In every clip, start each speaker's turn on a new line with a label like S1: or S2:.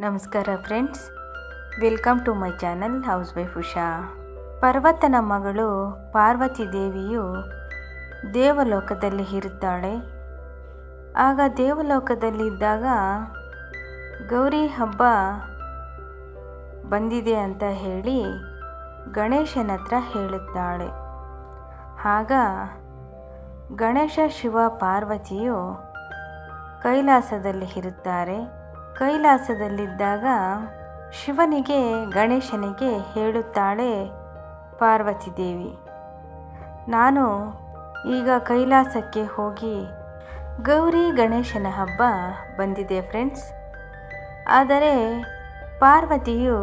S1: ನಮಸ್ಕಾರ friends. Welcome to my channel housewife Usha. ಪರ್ವತನ ಮಗಳು ಪಾರ್ವತಿ ದೇವಿಯು ದೇವಲೋಕದಲ್ಲಿ ಇರುತ್ತಾಳೆ. ಆಗ ದೇವಲೋಕದಲ್ಲಿದ್ದಾಗ ಗೌರಿ ಹಬ್ಬ ಬಂದಿದೆ ಅಂತ ಹೇಳಿ ಗಣೇಶನ ಹತ್ರ ಹೇಳುತ್ತಾಳೆ. ಆಗ ಗಣೇಶ, ಶಿವ, ಪಾರ್ವತಿಯು ಕೈಲಾಸದಲ್ಲಿ ಇರುತ್ತಾರೆ. ಕೈಲಾಸದಲ್ಲಿದ್ದಾಗ ಶಿವನಿಗೆ ಗಣೇಶನಿಗೆ ಹೇಳುತ್ತಾಳೆ ಪಾರ್ವತಿ ದೇವಿ ನಾನು ಈಗ ಕೈಲಾಸಕ್ಕೆ ಹೋಗಿ ಗೌರಿ ಗಣೇಶನ ಹಬ್ಬ ಬಂದಿದೆ ಫ್ರೆಂಡ್ಸ್ ಆದರೆ ಪಾರ್ವತಿಯು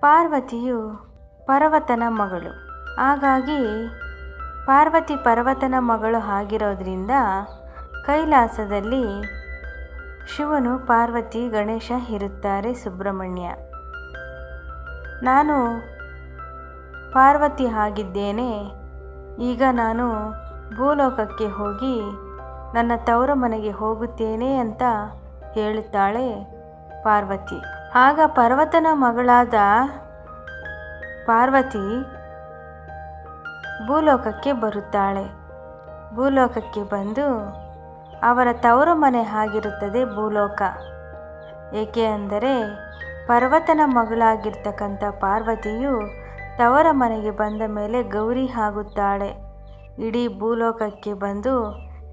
S1: ಪಾರ್ವತಿಯು ಪರ್ವತನ ಮಗಳು. ಹಾಗಾಗಿ ಪಾರ್ವತಿ ಪರ್ವತನ ಮಗಳು ಆಗಿರೋದ್ರಿಂದ ಕೈಲಾಸದಲ್ಲಿ ಶಿವನು ಪಾರ್ವತಿ, ಗಣೇಶ ಇರುತ್ತಾರೆ ಸುಬ್ರಹ್ಮಣ್ಯ. ನಾನು ಪಾರ್ವತಿ ಆಗಿದ್ದೇನೆ. ಈಗ ನಾನು ಭೂಲೋಕಕ್ಕೆ ಹೋಗಿ ನನ್ನ ತವರ ಮನೆಗೆ ಹೋಗುತ್ತೇನೆ ಅಂತ ಹೇಳುತ್ತಾಳೆ ಪಾರ್ವತಿ. ಆಗ ಪರ್ವತನ ಮಗಳಾದ ಪಾರ್ವತಿ ಭೂಲೋಕಕ್ಕೆ ಬರುತ್ತಾಳೆ. ಭೂಲೋಕಕ್ಕೆ ಬಂದು ಅವರ ತವರು ಮನೆ ಆಗಿರುತ್ತದೆ ಭೂಲೋಕ. ಏಕೆ ಅಂದರೆ ಪರ್ವತನ ಮಗಳಾಗಿರ್ತಕ್ಕಂಥ ಪಾರ್ವತಿಯು ತವರ ಮನೆಗೆ ಬಂದ ಮೇಲೆ ಗೌರಿ ಆಗುತ್ತಾಳೆ. ಇಡೀ ಭೂಲೋಕಕ್ಕೆ ಬಂದು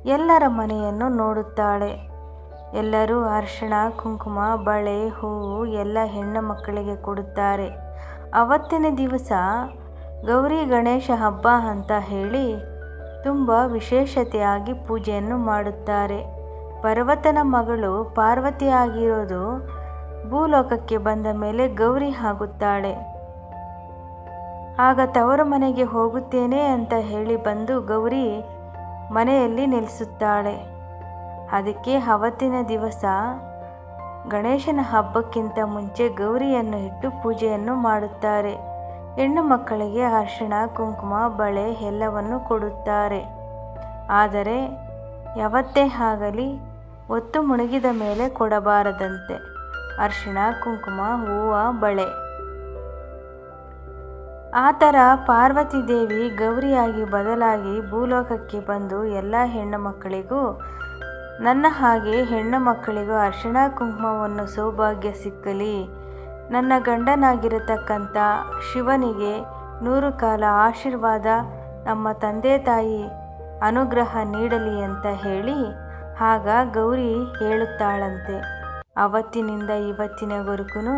S1: ಎಲ್ಲರ ಮನೆಯನ್ನು ನೋಡುತ್ತಾಳೆ. ಎಲ್ಲರೂ ಅರ್ಶಿಣ, ಕುಂಕುಮ, ಬಳೆ, ಹೂವು ಎಲ್ಲ ಹೆಣ್ಣು ಮಕ್ಕಳಿಗೆ ಕೊಡುತ್ತಾರೆ. ಅವತ್ತಿನ ದಿವಸ ಗೌರಿ ಗಣೇಶ ಹಬ್ಬ ಅಂತ ಹೇಳಿ ತುಂಬ ವಿಶೇಷತೆಯಾಗಿ ಪೂಜೆಯನ್ನು ಮಾಡುತ್ತಾರೆ. ಪರ್ವತನ ಮಗಳು ಪಾರ್ವತಿಯಾಗಿರೋದು ಭೂಲೋಕಕ್ಕೆ ಬಂದ ಮೇಲೆ ಗೌರಿ ಆಗುತ್ತಾಳೆ. ಆಗ ತವರು ಮನೆಗೆ ಹೋಗುತ್ತೇನೆ ಅಂತ ಹೇಳಿ ಬಂದು ಗೌರಿ ಮನೆಯಲ್ಲಿ ನೆಲೆಸುತ್ತಾಳೆ. ಅದಕ್ಕೆ ಅವತ್ತಿನ ದಿವಸ ಗಣೇಶನ ಹಬ್ಬಕ್ಕಿಂತ ಮುಂಚೆ ಗೌರಿಯನ್ನು ಇಟ್ಟು ಪೂಜೆಯನ್ನು ಮಾಡುತ್ತಾರೆ. ಹೆಣ್ಣು ಮಕ್ಕಳಿಗೆ ಅರ್ಶಿಣ, ಕುಂಕುಮ, ಬಳೆ ಎಲ್ಲವನ್ನು ಕೊಡುತ್ತಾರೆ. ಆದರೆ ಯಾವತ್ತೇ ಆಗಲಿ ಒತ್ತು ಮುಳುಗಿದ ಮೇಲೆ ಕೊಡಬಾರದಂತೆ. ಅರ್ಶಿಣ, ಕುಂಕುಮ, ಹೂವ, ಬಳೆ. ಆ ಥರ ಪಾರ್ವತಿ ದೇವಿ ಗೌರಿಯಾಗಿ ಬದಲಾಗಿ ಭೂಲೋಕಕ್ಕೆ ಬಂದು ಎಲ್ಲ ಹೆಣ್ಣು ಮಕ್ಕಳಿಗೂ, ನನ್ನ ಹಾಗೆ ಹೆಣ್ಣು ಮಕ್ಕಳಿಗೂ ಅರ್ಶಿಣ, ಕುಂಕುಮವನ್ನು ಸೌಭಾಗ್ಯ ಸಿಕ್ಕಲಿ. ನನ್ನ ಗಂಡನಾಗಿರತಕ್ಕಂಥ ಶಿವನಿಗೆ ನೂರು ಕಾಲ ಆಶೀರ್ವಾದ ನಮ್ಮ ತಂದೆ ತಾಯಿ ಅನುಗ್ರಹ ನೀಡಲಿ ಅಂತ ಹೇಳಿ ಆಗ ಗೌರಿ ಹೇಳುತ್ತಾಳಂತೆ. ಅವತ್ತಿನಿಂದ ಇವತ್ತಿನವರೆಗೂ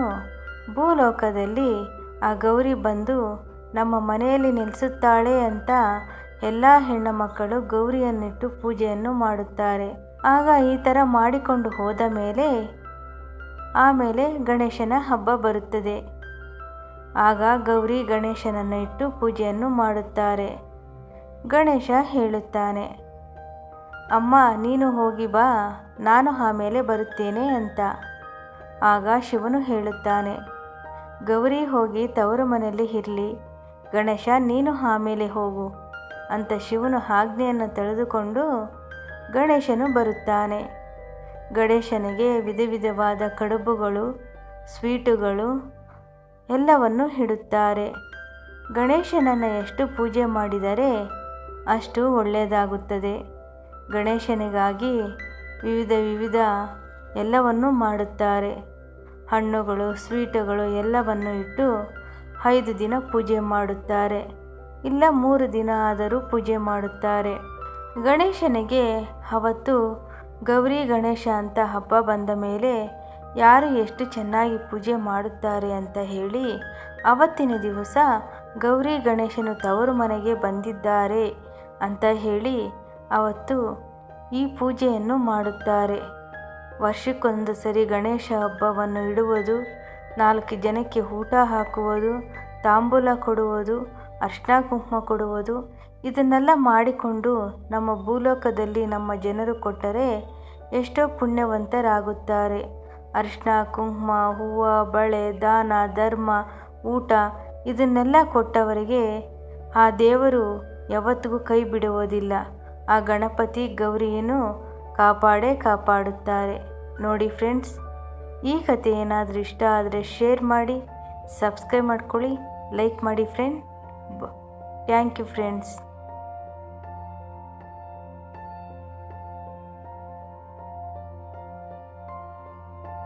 S1: ಭೂಲೋಕದಲ್ಲಿ ಆ ಗೌರಿ ಬಂದು ನಮ್ಮ ಮನೆಯಲ್ಲಿ ನೆಲೆಸುತ್ತಾಳೆ ಅಂತ ಎಲ್ಲ ಹೆಣ್ಣು ಮಕ್ಕಳು ಗೌರಿಯನ್ನಿಟ್ಟು ಪೂಜೆಯನ್ನು ಮಾಡುತ್ತಾರೆ. ಆಗ ಈ ಥರ ಮಾಡಿಕೊಂಡು ಹೋದ ಮೇಲೆ ಆಮೇಲೆ ಗಣೇಶನ ಹಬ್ಬ ಬರುತ್ತದೆ. ಆಗ ಗೌರಿ ಗಣೇಶನನ್ನು ಇಟ್ಟು ಪೂಜೆಯನ್ನು ಮಾಡುತ್ತಾರೆ. ಗಣೇಶ ಹೇಳುತ್ತಾನೆ, ಅಮ್ಮ, ನೀನು ಹೋಗಿ ಬಾ, ನಾನು ಆಮೇಲೆ ಬರುತ್ತೇನೆ ಅಂತ. ಆಗ ಶಿವನು ಹೇಳುತ್ತಾನೆ, ಗೌರಿ ಹೋಗಿ ತವರು ಮನೆಯಲ್ಲಿ ಇರಲಿ. ಗಣೇಶ, ನೀನು ಆಮೇಲೆ ಹೋಗು ಅಂತ ಶಿವನು ಆಜ್ಞೆಯನ್ನು ತಳೆದುಕೊಂಡು ಗಣೇಶನು ಬರುತ್ತಾನೆ. ಗಣೇಶನಿಗೆ ವಿಧ ವಿಧವಾದ ಕಡುಬುಗಳು, ಸ್ವೀಟುಗಳು ಎಲ್ಲವನ್ನು ಇಡುತ್ತಾರೆ ಗಣೇಶನನ್ನು ಎಷ್ಟು ಪೂಜೆ ಮಾಡಿದರೆ ಅಷ್ಟು ಒಳ್ಳೆಯದಾಗುತ್ತದೆ. ಗಣೇಶನಿಗಾಗಿ ವಿವಿಧ ವಿವಿಧ ಎಲ್ಲವನ್ನು ಮಾಡುತ್ತಾರೆ. ಹಣ್ಣುಗಳು, ಸ್ವೀಟುಗಳು ಎಲ್ಲವನ್ನು ಇಟ್ಟು ಐದು ದಿನ ಪೂಜೆ ಮಾಡುತ್ತಾರೆ. ಇಲ್ಲ ಮೂರು ದಿನ ಆದರೂ ಪೂಜೆ ಮಾಡುತ್ತಾರೆ. ಗಣೇಶನಿಗೆ ಅವತ್ತು ಗೌರಿ ಗಣೇಶ ಅಂತ ಹಬ್ಬ ಬಂದ ಮೇಲೆ ಯಾರು ಎಷ್ಟು ಚೆನ್ನಾಗಿ ಪೂಜೆ ಮಾಡುತ್ತಾರೆ ಅಂತ ಹೇಳಿ ಅವತ್ತಿನ ದಿವಸ ಗೌರಿ ಗಣೇಶನು ತವರು ಮನೆಗೆ ಬಂದಿದ್ದಾರೆ ಅಂತ ಹೇಳಿ ಅವತ್ತು ಈ ಪೂಜೆಯನ್ನು ಮಾಡುತ್ತಾರೆ. ವರ್ಷಕ್ಕೊಂದು ಸರಿ ಗಣೇಶ ಹಬ್ಬವನ್ನು ಇಡುವುದು, ನಾಲ್ಕು ಜನಕ್ಕೆ ಊಟ ಹಾಕುವುದು, ತಾಂಬೂಲ ಕೊಡುವುದು ಅರ್ಶಿನ ಕುಂಕುಮ ಕೊಡುವುದು, ಇದನ್ನೆಲ್ಲ ಮಾಡಿಕೊಂಡು ನಮ್ಮ ಭೂಲೋಕದಲ್ಲಿ ನಮ್ಮ ಜನರು ಕೊಟ್ಟರೆ ಎಷ್ಟೋ ಪುಣ್ಯವಂತರಾಗುತ್ತಾರೆ. ಅರಿಶಿನ ಕುಂಕುಮ, ಹೂವು, ಬಳೆ, ದಾನ, ಧರ್ಮ, ಊಟ, ಇದನ್ನೆಲ್ಲ ಕೊಟ್ಟವರಿಗೆ ಆ ದೇವರು ಯಾವತ್ತಿಗೂ ಕೈ ಬಿಡುವುದಿಲ್ಲ. ಆ ಗಣಪತಿ, ಗೌರಿಯನ್ನು ಕಾಪಾಡೇ ಕಾಪಾಡುತ್ತಾರೆ. ನೋಡಿ ಫ್ರೆಂಡ್ಸ್, ಈ ಕಥೆ ಏನಾದರೂ ಇಷ್ಟ ಆದರೆ ಶೇರ್ ಮಾಡಿ, ಸಬ್ಸ್ಕ್ರೈಬ್ ಮಾಡ್ಕೊಳ್ಳಿ, ಲೈಕ್ ಮಾಡಿ ಫ್ರೆಂಡ್. Thank you friends.